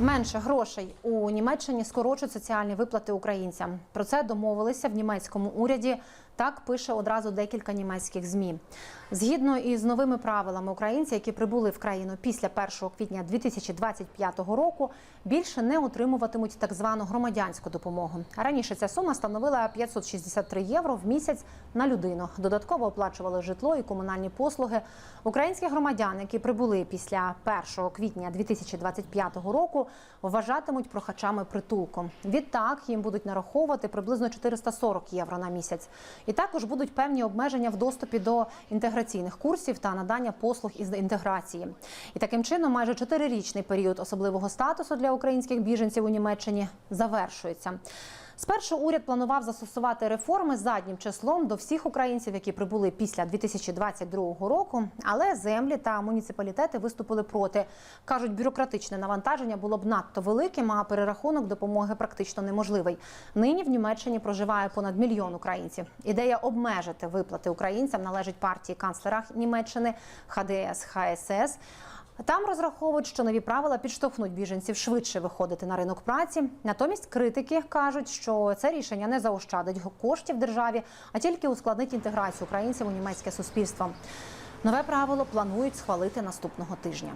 Менше грошей у Німеччині скорочують соціальні виплати українцям. Про це домовилися в німецькому уряді. Так пише одразу декілька німецьких змі. Згідно із новими правилами, українці, які прибули в країну після 1 квітня 2025 року, більше не отримуватимуть так звану громадянську допомогу. Раніше ця сума становила 563 євро в місяць на людину. Додатково оплачували житло і комунальні послуги. Українські громадяни, які прибули після 1 квітня 2025 року, вважатимуть прохачами притулком. Відтак їм будуть нараховувати приблизно 440 євро на місяць. І також будуть певні обмеження в доступі до інтеграційних курсів та надання послуг із інтеграції. І таким чином, майже чотирирічний період особливого статусу для українських біженців у Німеччині завершується. Спершу уряд планував застосувати реформи заднім числом до всіх українців, які прибули після 2022 року. Але землі та муніципалітети виступили проти. кажуть, бюрократичне навантаження було б надто великим, а перерахунок допомоги практично неможливий. Нині в Німеччині проживає понад мільйон українців. Ідея обмежити виплати українцям належить партії канцлера Німеччини ХДС ХСС. Там розраховують, що нові правила підштовхнуть біженців швидше виходити на ринок праці. Натомість критики кажуть, що це рішення не заощадить коштів державі, а тільки ускладнить інтеграцію українців у німецьке суспільство. Нове правило планують схвалити наступного тижня.